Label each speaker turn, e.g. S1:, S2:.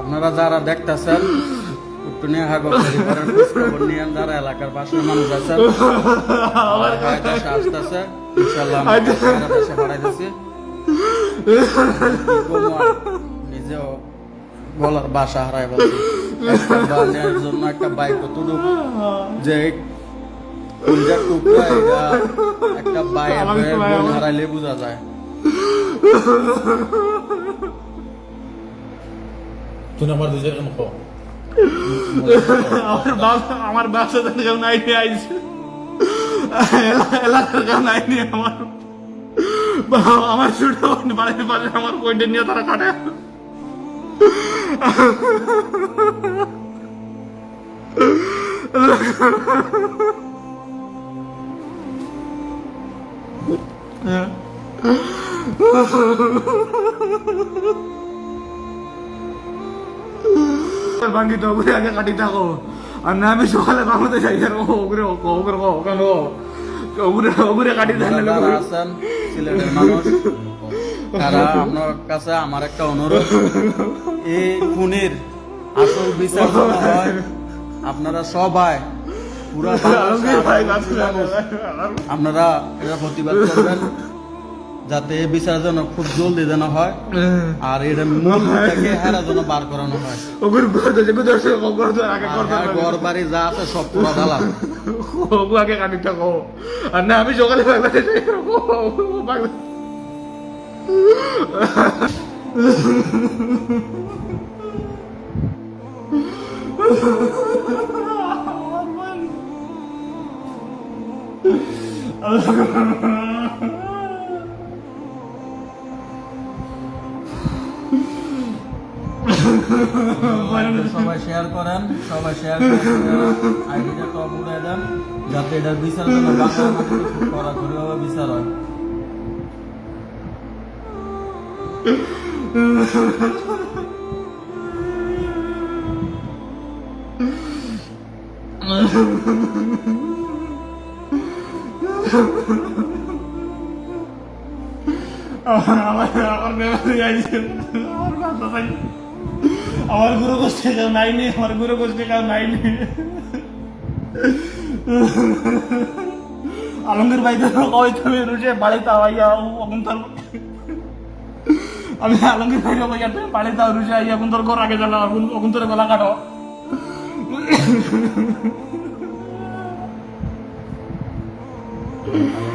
S1: আপনারা যারা দেখতেছেন একটু নিয়ে হাগো পরিবারের খোঁজখবর নিয়ে যারা এলাকার পাশের মানুষ আছেন দেশে আসতেছে। ইনশাল্লাহ আমরা আপনারা দেশে নিজেও বলার বাসা বলছি জন্য একটা বাইক কতটুক যে একটা বাইক হারাইলে বোঝা যায়।
S2: তুই আমার দুজের কেন কো
S3: আমার ব্যবসা আমার ব্যবসা থেকে কেউ নাই নি আইছে। এলা- এলাকার কেউ নাই আমার আমার শুটে বাড়ির পাশে আমার পয়েন্টে নিয়ে তারা কাটে।
S1: যারা আছেন সিলেটের মানুষ। তারা আপনার কাছে আমার একটা অনুরোধ। এই খুনির আসল বিচার হয় আপনারা সবাই। পুরা আপনারা এটা প্রতিবাদ করবেন। যাতে বিচার যেন খুব জলদি যেন হয় আর এটা মূল থেকে হেরা যেন বার করানো হয়। হ্যাঁ, ঘর বাড়ি যা আছে সব পুরো ঢালা
S3: ওগুলো আগে আর না আমি সকালে বাংলাদেশ বাংলাদেশ
S1: সবাই শেয়ার করেন, সবাই শেয়ার করে আইডিটা টপ উড়াই দেন, যাতে এটার বিচার যেন বাংলা মাটিতে খুব কড়াকড়ি ভাবে বিচার হয়।
S3: আমার গুরু গোষ্ঠী কেউ নাই নেই আমার গুরু গোষ্ঠী কেউ নাই নেই আলমগীর ভাই তো কই তুমি রুজে বাড়িতে আইয়া এখন আমি আলমগীর ভাই কই তুমি বাড়িতে রুজে আইয়া এখন ঘর আগে জানা অগুন্তর গলা কাটো Thank you.